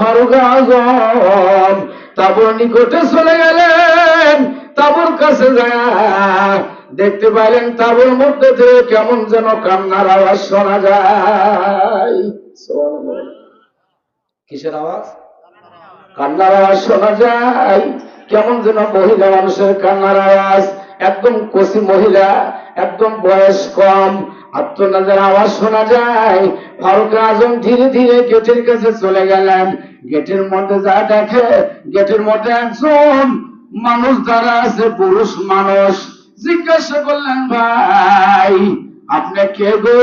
ফারুক আজম তাবুর নিকটে চলে গেলেন, তাবুর কাছে দেখতে পাইলেন তাবুর মধ্যে থেকে কেমন যেন কান্নার আওয়াজ শোনা যায়। কিসের আওয়াজ? কান্নার আওয়াজ শোনা যায়। কেমন যেন মহিলা মানুষের কান্নার আওয়াজ। একদম কচি মহিলা, একদম বয়স কম। আত্মনাদের আওয়াজ শোনা যায়। ফারুক আজম ধীরে ধীরে গেটের কাছে চলে গেলেন। গেটের মধ্যে যা দেখে, গেটের মধ্যে একজন মানুষ দ্বারা আছে, পুরুষ মানুষ। জিজ্ঞাসা করলেন, ভাই, আপনি কে গো?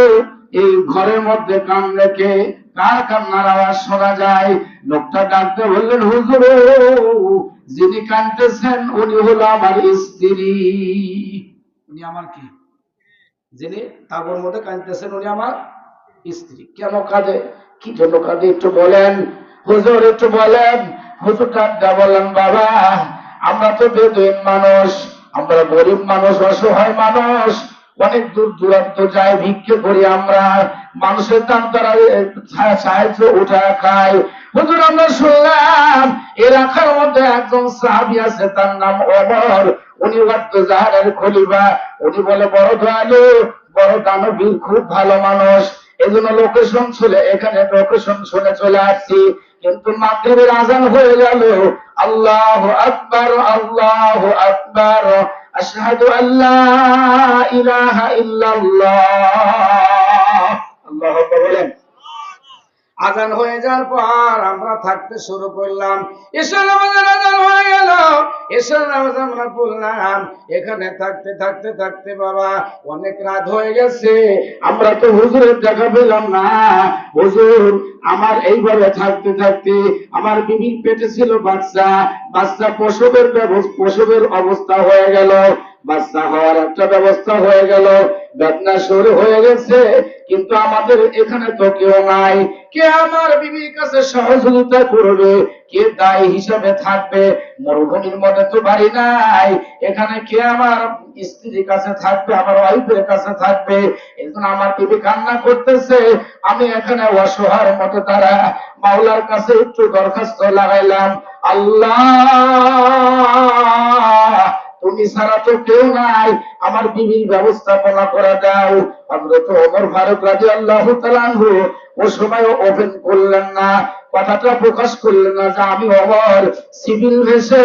এই ঘরের মধ্যে কান রেখে কার কান্নার আওয়াজ শোনা যায়? লোকটা ডাকতে বললেন, হুজুর, যিনি কানতেছেন উনি হলো আমার স্ত্রী। উনি আমার কি? যিনি তাগর মধ্যে কাঁদতেছেন, উনি আমার স্ত্রী। কেন কাঁদে? কি জন্য কাঁদে একটু বলেন। হুজুর, একটু বলেন। হুজুর কাঁদা বলেন, বাবা, আমরা তো বেদুইন মানুষ। আমরা গরিব মানুষ, অসহায় মানুষ। অনেক দূর দূরান্ত যায়, ভিক্ষে করি আমরা। মানুষের দাম ছা- সাহায্য উঠা খাই হুজুর আমরা শুনলাম এ রাখার মধ্যে একজন সাহাবি আছে, তার নাম অমর উনি জাহারের খলিফা। উনি বলে, বড় দয়ালু, বড় দানবীর খুব ভালো মানুষ। এজন্য লোকেশন শুনে, এখানে লোকেশন শুনে চলে আসছি। কিন্তু মাগরিবের আজান হয়ে গেল। আল্লাহ আকবার আল্লাহ আকবার। আশহাদু আল্লাহ ইলাহা ইল্লাল্লাহ। আল্লাহ বলেন। আজান হয়ে যাওয়ার পর আমরা থাকতে শুরু করলাম। ঈশ্বর নামাজের আজান হয়ে গেল। ঈশ্বর নামাজ আমরা পড়লাম এখানে থাকতে থাকতে থাকতে বাবা, অনেক রাত হয়ে গেছে। আমরা তো হুজুরের দেখা পেলাম না। হুজুর, আমার এইভাবে থাকতে থাকতে আমার বিবির পেটে ছিল বাচ্চা। বাচ্চা প্রসবের প্রসবের অবস্থা হয়ে গেল। বাচ্চা হওয়ার একটা ব্যবস্থা হয়ে গেল। বেদনা শুরু হয়ে গেছে, কিন্তু আমাদের এখানে তো কেউ নাই। কে আমার বিবির কাছে সহযোগিতা করবে? কে দায়ী হিসাবে থাকবে? মরুভূমির মধ্যে তো বাড়ি নাই। এখানে কে আমার স্ত্রীর কাছে থাকবে, আমার ওয়াইফের কাছে থাকবে? জন্য আমার বিবি কান্না করতেছে, আমি এখানে অসহায়ের মতো তারা মাওলার কাছে একটু দরখাস্ত লাগাইলাম। আল্লাহ! তুমি ছাড়া তো কেউ নাই। আমার বিবির ব্যবস্থাপনা করে দাও। হযরত ওমর ফারুক রাদিয়াল্লাহু তাআলা আনহু ও সময় ওপেন করলেন না। কথাটা প্রকাশ করলেন না যে আমি ওমর, সিভিল ভেসে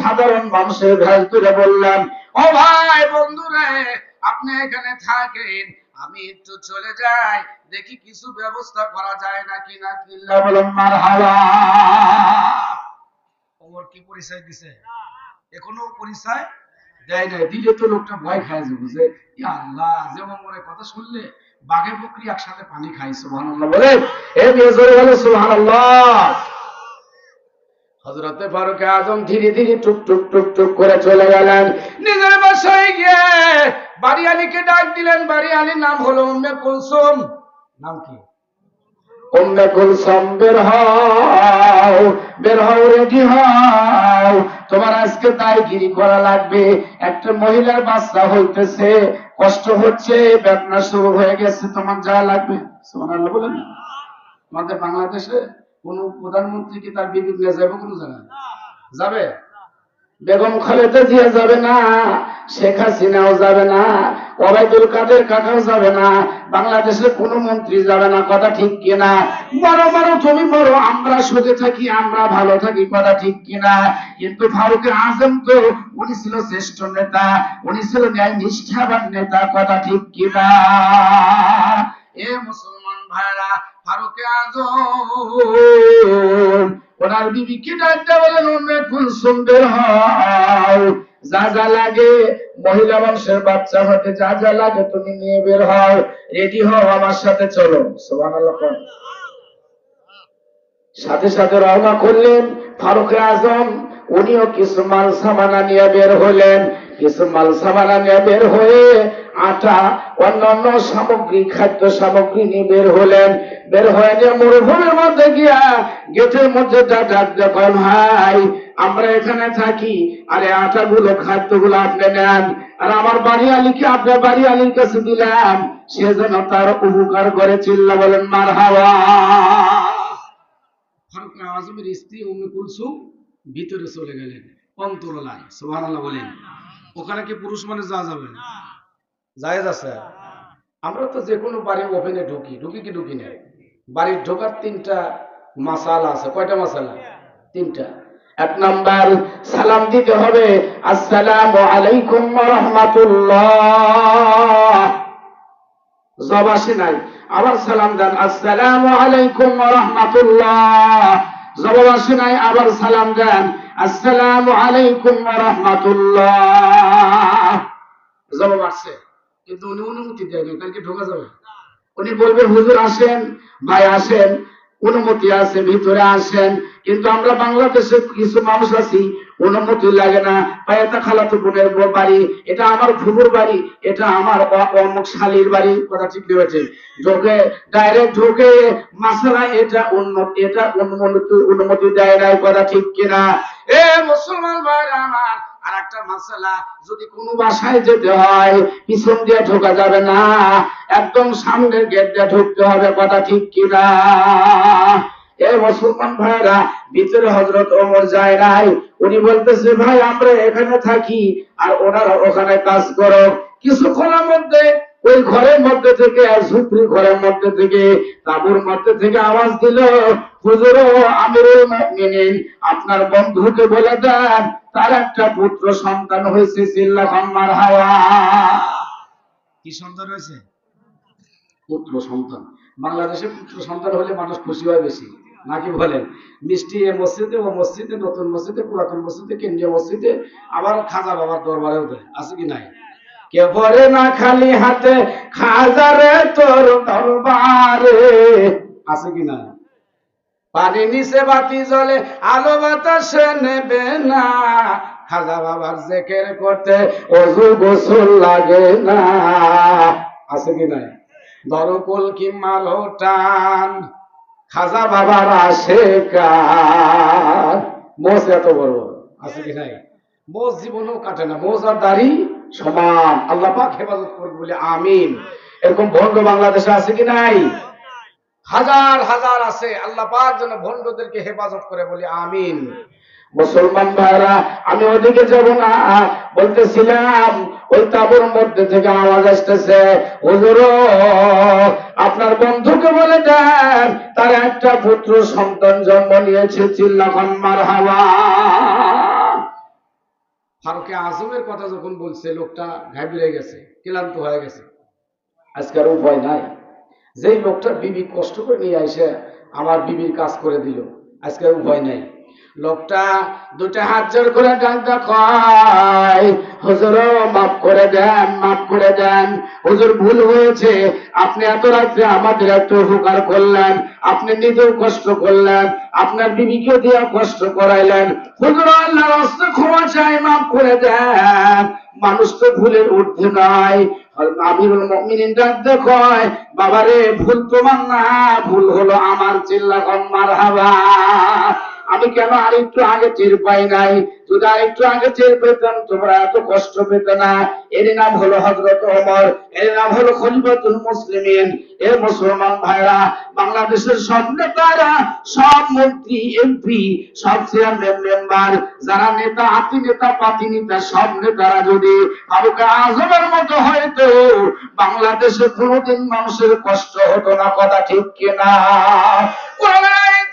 সাধারণ মানুষের ভেস তুলে বললাম, ও ভাই বন্ধুরে, আপনি এখানে থাকেন, আমি একটু চলে যাই, দেখি কিছু ব্যবস্থা করা যায় নাকি না কিল্লা বলেন, মারহাবা। ওমর কি পরিচয় দিছে? এখনও পরিচয় দেয় নাই। দিলে তো লোকটা ভয় খায় যাব যে আল্লাহ, যে ওমরের কথা শুনলে বাঘে বকরি একসাথে পানি খাই সুবহানাল্লাহ বলে। এ বেজরে বলে, সুবহানাল্লাহ। হজরতে ফারুক আজম ধীরে ধীরে টুক টুক টুক টুক করে চলে গেলেন। নিজের বাসায় গিয়ে বাড়ি আলীকে ডাক দিলেন। বাড়ি আলীর নাম হলো উম্মে কুলসুম। নাম কি? উম্মে কুলসুম বের হও বের হও রেডি হও। তোমার আজকে দায়গিরি করা লাগবে। একটা মহিলার বাচ্চা হইতেছে, কষ্ট হচ্ছে, বেদনা শুরু হয়ে গেছে, তোমার যা লাগবে। সুবহানাল্লাহ বলেন না। আমাদের বাংলাদেশে কোন প্রধানমন্ত্রী কি তার বিবি নিয়ে যাবে কোনো জায়গায়? যাবে? বেগম খালেদা জিয়া যাবে না, শেখ হাসিনাও যাবে না, ওবায়দুল কাদের কাকাও যাবে না, বাংলাদেশের কোন মন্ত্রী যাবে না, কথা ঠিক কিনা? বড় বড় তুমি বড়, আমরা সুখে থাকি, আমরা ভালো থাকি, কথা ঠিক কিনা? কিন্তু ফারুক আজম তো, উনি ছিল শ্রেষ্ঠ নেতা, উনি ছিল ন্যায় নিষ্ঠাবান নেতা, কথা ঠিক কিনা? এ মুসলমান ভাইরা ফারুক আজম। ওনার ডাকতে বলেন যা যা লাগে, মহিলা মানুষের বাচ্চা হতে যা যা লাগে তুমি নিয়ে বের হও। রেডি হও, আমার সাথে চলো। সাথে সাথে রওনা করলেন ফারুক আজম। উনিও কিছু মাল সামানা নিয়ে বের হলেন। কিছু মাল সামানা বের হয়ে আটা, অন্যান্য সামগ্রী, খাদ্য সামগ্রী নিয়ে বের হলেন। বের হয়ে নিয়ে মরুভূমির মধ্যে গিয়া গেটের মধ্যে যা ডাক দেখেন ভাই আমরা এখানে থাকি। আরে আটাগুলো, খাদ্যগুলো আপনি নেন। আর আমার বাড়ি আলীকে আপনার বাড়ি আলীর কাছে দিলাম। সে যেন তার উপকার করে চিল্লা বলেন মার হাওয়া ফারুক আজমের স্ত্রী উম্মে কুলসুম ভিতরে চলে গেলেন, অন্তরলায়, সুবহানাল্লাহ বলেন। ওখানে কি পুরুষ মানুষ যাওয়া যাবে? জায়েজ আছে? আমরা তো যে কোনো বাড়ির ওপেনে ঢুকি। ঢুকি কি ঢুকি না? বাড়ির ঢোকার তিনটা মাসালা আছে। কয়টা মাসালা? তিনটা। এক নাম্বার সালাম দিতে হবে। আসসালামু আলাইকুম রাহমাতুল্লাহ। জব আসে নাই। আবার সালাম দেন। আসসালামু আলাইকুম রাহমাতুল্লাহ। জবাব আসে নাই আবার সালাম দেন। আসসালামু আলাইকুম জবাব কিন্তু উনি অনুমতি ঢোকা যাবে? উনি বলবেন, হুজুর আসেন, ভাই আসেন, অনুমতি আছে, ভিতরে আসেন। কিন্তু আমরা বাংলাদেশে কিছু মানুষ আছি, অনুমতি লাগে না। বা এটা খালাতো বোনের বাড়ি, এটা আমার ফুবুর বাড়ি, এটা আমার অমুক শালির বাড়ি, কথা ঠিক হয়েছে। ঢোকে, ডাইরেক্ট ঢোকে, মাসালা এটা উন্নতি এটা অনুমতি অনুমতি দেয় নাই, কথা ঠিক কিনা। এ মুসলমান ভাইরা আমার আর একটা যদি কোনো বাসায় যেতে হয়, পিছন দিয়ে ঢোকা যাবে না, একদম সামনের গেট দিয়ে ঢুকতে হবে, কথা ঠিক কিনা? এ মুসলমান ভাইরা, ভিতরে হজরত ওমর যায় নাই, উনি বলতেছে, ভাই, আমরা এখানে থাকি, আর ওনারা ওখানে কাজ করো। কিছুক্ষণের মধ্যে ওই ঘরের মধ্যে থেকে আর ঝুপড়ি ঘরের মধ্যে থেকে তাবুর মধ্যে থেকে আওয়াজ দিল হুজুর আমিরুল মুমিনিন আপনার বন্ধুকে বলে দেন তার একটা পুত্র সন্তান হয়েছে চিল্লা খাম্মার হাওয়া কি সন্তান হয়েছে? পুত্র সন্তান। বাংলাদেশে পুত্র সন্তান হলে মানুষ খুশি হয় বেশি নাকি বলেন? মিষ্টি এ মসজিদে ও মসজিদে নতুন মসজিদে পুরাতন মসজিদে কেন্দ্রীয় মসজিদে আবার খাজা বাবার দরবারেও দেয় আছে কি নাই? কে বলে না খালি হাতে খাজারে তোর দরবারে। আছে কি না পানি নিচে বাতি জ্বলে আলো বাতাসে নেবে না। খাজা বাবার জেকের করতে অজু গোসল লাগে না। আছে কি নাই? দরকুল কি মালো টান খাজা বাবার আসে কার মোষ এত বড়। আছে কি নাই? মোষ জীবনেও কাটে না। মোষ আর দাড়ি সমান। আল্লাহ পাক হেফাজত করবে বলে আমিন। এরকম ভণ্ড বাংলাদেশে আছে কি নাই? হাজার হাজার আছে। আল্লাহ পাক যেন ভণ্ডদেরকে হেফাজত করে বলি আমিন। মুসলমান ভাইরা, আমি ওদিকে যাব না। বলতেছিলাম, ওই তাবুর মধ্যে থেকে আওয়াজ আসতেছে, হুজুর, আপনার বন্ধুকে বলে দেন, তার একটা পুত্র সন্তান জন্ম নিয়েছে চিল্লা খাম্মার হাওয়া ফারুকে আজমের কথা যখন বলছে, লোকটা ঘাবড়ে গেছে, ক্লান্ত হয়ে গেছে। আজকের উপায় নাই। যেই লোকটা বিবি কষ্ট করে নিয়ে আসে আমার বিবির কাজ করে দিল। আজকের উপায় নাই। লোকটা দুটা হাত জোর করে ডাক্তার কয়, হুজুর, মাফ করে দেন, মাফ করে দেন। হুজুর, ভুল হয়েছে। আপনি এত রাত্রে আমাদের একটু উপকার করলেন, আপনি নিজেও কষ্ট করলেন, আপনার বিবিকে দিয়ে কষ্ট করাইলেন। হুজুর আল্লাহ রাস্তা ক্ষমা চাই মাফ করে দেন। মানুষ তো ভুলের ঊর্ধ্বে নয়। আমিরুল মমিনিন ডাক দেখয়, বাবারে, ভুল তোমার না, ভুল হলো আমার চিল্লা মার হাওয়া আমি কেন আরেকটু আগে টের পাই নাই? যদি আরেকটু আগে টের পেতাম, তোমরা এত কষ্ট পেতে না। এর নাম হলো হজরত ওমর, এর নাম হলো খলিফাতুল মুসলিমিন। এ মুসলমান ভাইরা, বাংলাদেশের সব নেতারা, সব মন্ত্রী এমপি সব চেয়ারম্যান মেম্বার যারা নেতা, হাতি নেতা, পাতি নেতা, সব নেতারা যদি ফারুক আজমের মতো হয়তো, বাংলাদেশে কোনোদিন মানুষের কষ্ট হতো না, কথা ঠিক কিনা?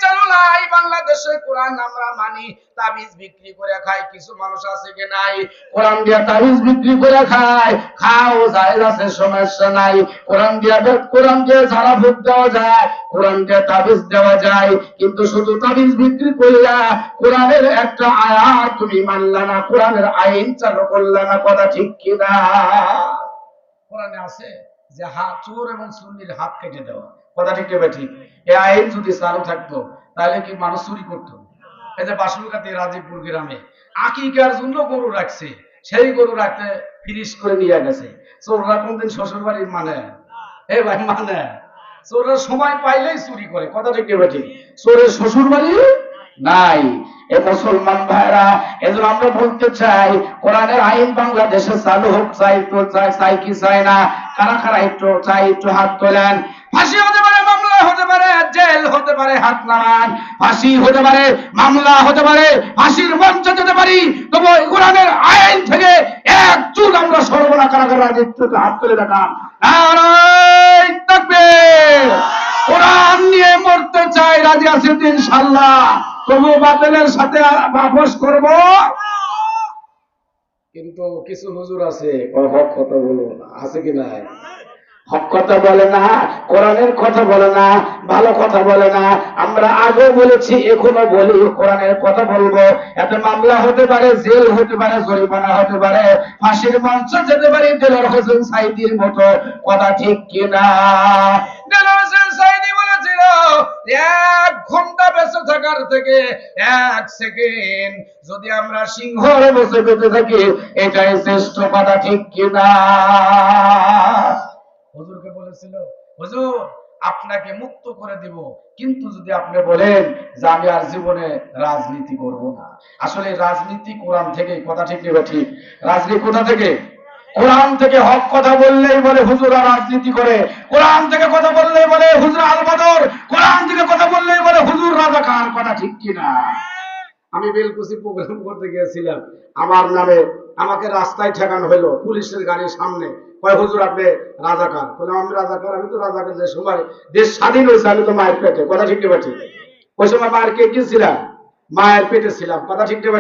চালু নাই বাংলাদেশে কোরআন আমরা মানি, তাবিজ বিক্রি করে খাই, কিছু মানুষ আছে কি নাই? কোরআন দিয়া তাবিজ বিক্রি করে খায়, খাও যায় আছে, সমস্যা নাই। কোরআন দিয়া কোরআন দিয়ে ঝাড়া ফুক দেওয়া যায়, কোরআন দিয়ে তাবিজ দেওয়া যায়। কিন্তু শুধু তাবিজ বিক্রি করলা কোরআনের একটা আয়াত তুমি মানলা না, কোরআনের আইন চালু করলা না, কথা ঠিক কিনা? কোরআনে আছে যে হাত চোর এবং সুন্নির হাত কেটে দেওয়া। কথা ঠিক ঠিক? এই আইন যদি চালু থাকতো, তাহলে কি মানুষ চুরি করতো? এই যে রাজীবপুর গ্রামে আকিকার জন্য গরু রাখছে, সেই গরু রাখতে ফিনিশ করে নিয়ে গেছে। চোররা কোনদিন শ্বশুর মানে? এ ভাই মানে? চোররা সময় পাইলেই চুরি করে। কথা ঠিক নেবে ঠিক? চোরের শ্বশুর বাড়ি নাই। এ মুসলমান ভাইরা, এজন্য আমরা বলতে চাই, কোরআনের আইন বাংলাদেশে চালু হোক, চাই তো চাই চাই কি চাই না? কারা কারা একটু চাই, একটু হাত তোলেন। ফাঁসি হতে পারে, মামলা হতে পারে, জেল হতে পারে, হাত নামান। ফাঁসি হতে পারে, মামলা হতে পারে, ফাঁসির মঞ্চ যেতে পারি। তবু কোরআনের আইন থেকে এক চুল আমরা সর্বনা কারাগার রাজত্বকে হাত তুলে দেখান। কোরআন নিয়ে মরতে চাই, রাজি আছি তো ইনশাল্লাহ তবু বাতিলের সাথে বাপস করব। কিন্তু কিছু হুজুর আছে কথা বলুন আছে কি নাই? হক কথা বলে না, কোরআনের কথা বলে না, ভালো কথা বলে না। আমরা আগেও বলেছি, এখনও বলি, কোরআনের কথা বলব। এত মামলা হতে পারে, জেল হতে পারে, জরিমানা হতে পারে, ফাঁসির মঞ্চ যেতে পারে দেলোর হোসেন সাইদির মতো। কথা ঠিক কিনা? দেলোর হোসেন সাইদি বলেছিল, এক ঘণ্টা বেঁচে থাকার থেকে এক সেকেন্ড যদি আমরা সিংহর বসে থাকি, এটাই শ্রেষ্ঠ কথা ঠিক কিনা? বলেছিল, হুজুর, আপনাকে মুক্ত করে দিব, কিন্তু যদি আপনি বলেন যে আমি আর জীবনে রাজনীতি করব না। আসলে রাজনীতি কোরআন থেকে, কথা ঠিক নেবে ঠিক? রাজনীতি কোথা থেকে? কোরআন থেকে হক কথা বললেই বলে হুজুরা রাজনীতি করে। কোরআন থেকে কথা বললেই বলে হুজুর আল বদর। কোরআন থেকে কথা বললেই বলে হুজুর রাজা খান কথা ঠিক কিনা? আমি বেলকুচি প্রোগ্রাম করতে গিয়েছিলাম। আমার নামে আমাকে রাস্তায় ঠেকানো হলো, পুলিশের গাড়ির সামনে। কয়, হুজুর, আপনি রাজাকার? বলে আমি রাজাকার, আমি তো রাজাকার যে সময় দেশ স্বাধীন হয়েছে, আমি তো মায়ের পেটে। কথা ঠিক ঠিক ওই সময় মায়ের কে কি ছিলাম? মায়ের পেটে ছিলাম, কথা ঠিক ঠিক